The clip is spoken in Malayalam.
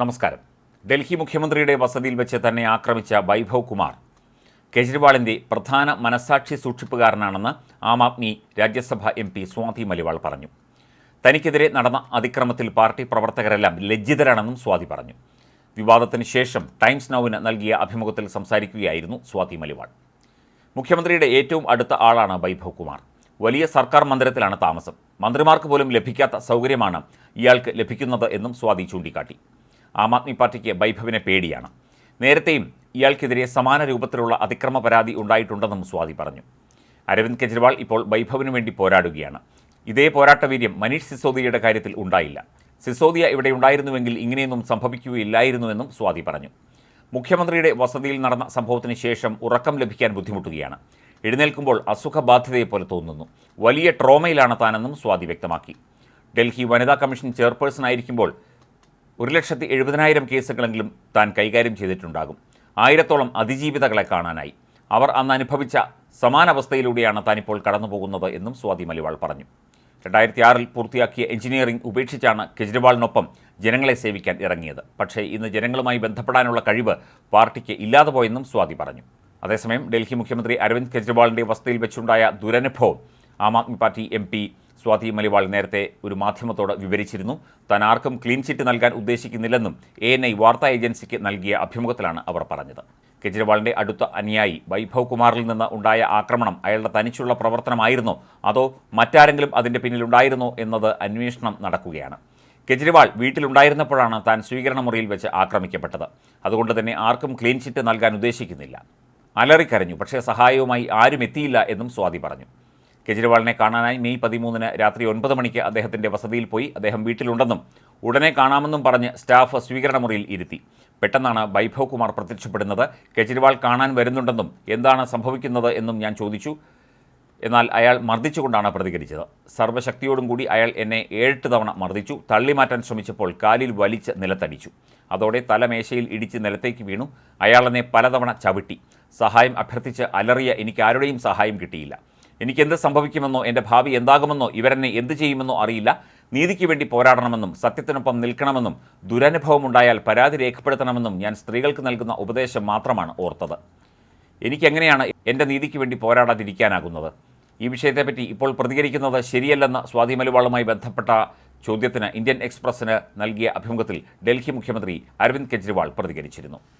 നമസ്കാരം. ഡൽഹി മുഖ്യമന്ത്രിയുടെ വസതിയിൽ വെച്ച് തന്നെ ആക്രമിച്ച വൈഭവ് കുമാർ കെജ്രിവാളിന്റെ പ്രധാന മനസാക്ഷി സൂക്ഷിപ്പുകാരനാണെന്ന് ആം ആദ്മി രാജ്യസഭ എം പി സ്വാതി മലിവാൾ പറഞ്ഞു. തനിക്കെതിരെ നടന്ന അതിക്രമത്തിൽ പാർട്ടി പ്രവർത്തകരെല്ലാം ലജ്ജിതരാണെന്നും സ്വാതി പറഞ്ഞു. വിവാദത്തിന് ശേഷം ടൈംസ് നൗവിന് നൽകിയ അഭിമുഖത്തിൽ സംസാരിക്കുകയായിരുന്നു സ്വാതി മലിവാൾ. മുഖ്യമന്ത്രിയുടെ ഏറ്റവും അടുത്ത ആളാണ് വൈഭവ് കുമാർ. വലിയ സർക്കാർ മന്ദിരത്തിലാണ് താമസം. മന്ത്രിമാർക്ക് പോലും ലഭിക്കാത്ത സൗകര്യമാണ് ഇയാൾക്ക് ലഭിക്കുന്നത് എന്നും സ്വാതി ചൂണ്ടിക്കാട്ടി. ആം ആദ്മി പാർട്ടിക്ക് വൈഭവിനെ പേടിയാണ്. നേരത്തെയും ഇയാൾക്കെതിരെ സമാന രൂപത്തിലുള്ള അതിക്രമ പരാതി ഉണ്ടായിട്ടുണ്ടെന്നും സ്വാതി പറഞ്ഞു. അരവിന്ദ് കെജ്രിവാൾ ഇപ്പോൾ വൈഭവിനു വേണ്ടി പോരാടുകയാണ്. ഇതേ പോരാട്ടവീര്യം മനീഷ് സിസോദിയയുടെ കാര്യത്തിൽ ഉണ്ടായില്ല. സിസോദിയ ഇവിടെ ഉണ്ടായിരുന്നുവെങ്കിൽ ഇങ്ങനെയൊന്നും സംഭവിക്കുകയില്ലായിരുന്നുവെന്നും സ്വാതി പറഞ്ഞു. മുഖ്യമന്ത്രിയുടെ വസതിയിൽ നടന്ന സംഭവത്തിന് ശേഷം ഉറക്കം ലഭിക്കാൻ ബുദ്ധിമുട്ടുകയാണ്. എഴുന്നേൽക്കുമ്പോൾ അസുഖബാധിതയെപ്പോലെ തോന്നുന്നു. വലിയ ട്രോമയിലാണ് താനെന്നും സ്വാതി വ്യക്തമാക്കി. ഡൽഹി വനിതാ കമ്മീഷൻ ചെയർപേഴ്സൺ ആയിരിക്കുമ്പോൾ ഒരു ലക്ഷത്തി എഴുപതിനായിരം കേസുകളെങ്കിലും താൻ കൈകാര്യം ചെയ്തിട്ടുണ്ടാകും. ആയിരത്തോളം അതിജീവിതകളെ കാണാനായി. അവർ അന്ന് അനുഭവിച്ച സമാനാവസ്ഥയിലൂടെയാണ് താനിപ്പോൾ കടന്നു പോകുന്നത് എന്നും സ്വാതി മലിവാൾ പറഞ്ഞു. രണ്ടായിരത്തി ആറിൽ പൂർത്തിയാക്കിയ എഞ്ചിനീയറിംഗ് ഉപേക്ഷിച്ചാണ് കെജ്രിവാളിനൊപ്പം ജനങ്ങളെ സേവിക്കാൻ ഇറങ്ങിയത്. പക്ഷേ ഇന്ന് ജനങ്ങളുമായി ബന്ധപ്പെടാനുള്ള കഴിവ് പാർട്ടിക്ക് ഇല്ലാതെ പോയെന്നും സ്വാതി പറഞ്ഞു. അതേസമയം ഡൽഹി മുഖ്യമന്ത്രി അരവിന്ദ് കെജ്രിവാളിന്റെ വസതിയിൽ വെച്ചുണ്ടായ ദുരനുഭവം ആം ആദ്മി പാർട്ടി എം സ്വാതി മലിവാൾ നേരത്തെ ഒരു മാധ്യമത്തോട് വിവരിച്ചിരുന്നു. താൻ ആർക്കും ക്ലീൻ ചിറ്റ് നൽകാൻ ഉദ്ദേശിക്കുന്നില്ലെന്നും എ എൻ ഐ വാർത്താ ഏജൻസിക്ക് നൽകിയ അഭിമുഖത്തിലാണ് അവർ പറഞ്ഞത്. കെജ്രിവാളിന്റെ അടുത്ത അനുയായി വൈഭവ് കുമാറിൽ നിന്ന് ഉണ്ടായ ആക്രമണം അയാളുടെ തനിച്ചുള്ള പ്രവർത്തനമായിരുന്നോ? അതോ മറ്റാരെങ്കിലും അതിന്റെ പിന്നിലുണ്ടായിരുന്നോ എന്നത് അന്വേഷണം നടക്കുകയാണ്. കെജ്രിവാൾ വീട്ടിലുണ്ടായിരുന്നപ്പോഴാണ് താൻ സ്വീകരണ മുറിയിൽ വെച്ച് ആക്രമിക്കപ്പെട്ടത്. അതുകൊണ്ട് തന്നെ ആർക്കും ക്ലീൻ ചിറ്റ് നൽകാൻ ഉദ്ദേശിക്കുന്നില്ല. അലറിക്കരഞ്ഞു പക്ഷേ സഹായവുമായി ആരും എത്തിയില്ല എന്നും സ്വാതി പറഞ്ഞു. കെജ്രിവാളിനെ കാണാനായി മെയ് പതിമൂന്നിന് രാത്രി ഒൻപത് മണിക്ക് അദ്ദേഹത്തിന്റെ വസതിയിൽ പോയി അദ്ദേഹം വീട്ടിലുണ്ടെന്നും ഉടനെ കാണാമെന്നും പറഞ്ഞ് സ്റ്റാഫ് സ്വീകരണ മുറിയിൽ ഇരുത്തി. പെട്ടെന്നാണ് വൈഭവ് കുമാർ പ്രത്യക്ഷപ്പെടുന്നത്. കെജ്രിവാൾ കാണാൻ വരുന്നുണ്ടെന്നും എന്താണ് സംഭവിക്കുന്നത് എന്നും ഞാൻ ചോദിച്ചു. എന്നാൽ അയാൾ മർദ്ദിച്ചുകൊണ്ടാണ് പ്രതികരിച്ചത്. സർവശക്തിയോടും കൂടി അയാൾ എന്നെ ഏഴെട്ട് തവണ മർദ്ദിച്ചു. തള്ളിമാറ്റാൻ ശ്രമിച്ചപ്പോൾ കാലിൽ വലിച്ച് നിലത്തടിച്ചു. അതോടെ തലമേശയിൽ ഇടിച്ച് നിലത്തേക്ക് വീണു. അയാളെന്നെ പലതവണ ചവിട്ടി. സഹായം അഭ്യർത്ഥിച്ച് അലറിയ എനിക്ക് ആരുടെയും സഹായം കിട്ടിയില്ല. എനിക്ക് എന്ത് സംഭവിക്കുമെന്നോ എന്റെ ഭാവി എന്താകുമെന്നോ ഇവരെന്നെ എന്ത് ചെയ്യുമെന്നോ അറിയില്ല. നീതിക്ക് വേണ്ടി പോരാടണമെന്നും സത്യത്തിനൊപ്പം നിൽക്കണമെന്നും ദുരനുഭവമുണ്ടായാൽ പരാതി രേഖപ്പെടുത്തണമെന്നും ഞാൻ സ്ത്രീകൾക്ക് നൽകുന്ന ഉപദേശം മാത്രമാണ് ഓർത്തത്. എനിക്കെങ്ങനെയാണ് എന്റെ നീതിക്ക് വേണ്ടി പോരാടാതിരിക്കാനാകുന്നത്? ഈ വിഷയത്തെപ്പറ്റി ഇപ്പോൾ പ്രതികരിക്കുന്നത് ശരിയല്ലെന്ന സ്വാതി മലുവാളുമായി ബന്ധപ്പെട്ട ചോദ്യത്തിന് ഇന്ത്യൻ എക്സ്പ്രസ്സിന് നൽകിയ അഭിമുഖത്തിൽ ഡൽഹി മുഖ്യമന്ത്രി അരവിന്ദ് കെജ്രിവാൾ പ്രതികരിച്ചിരുന്നു.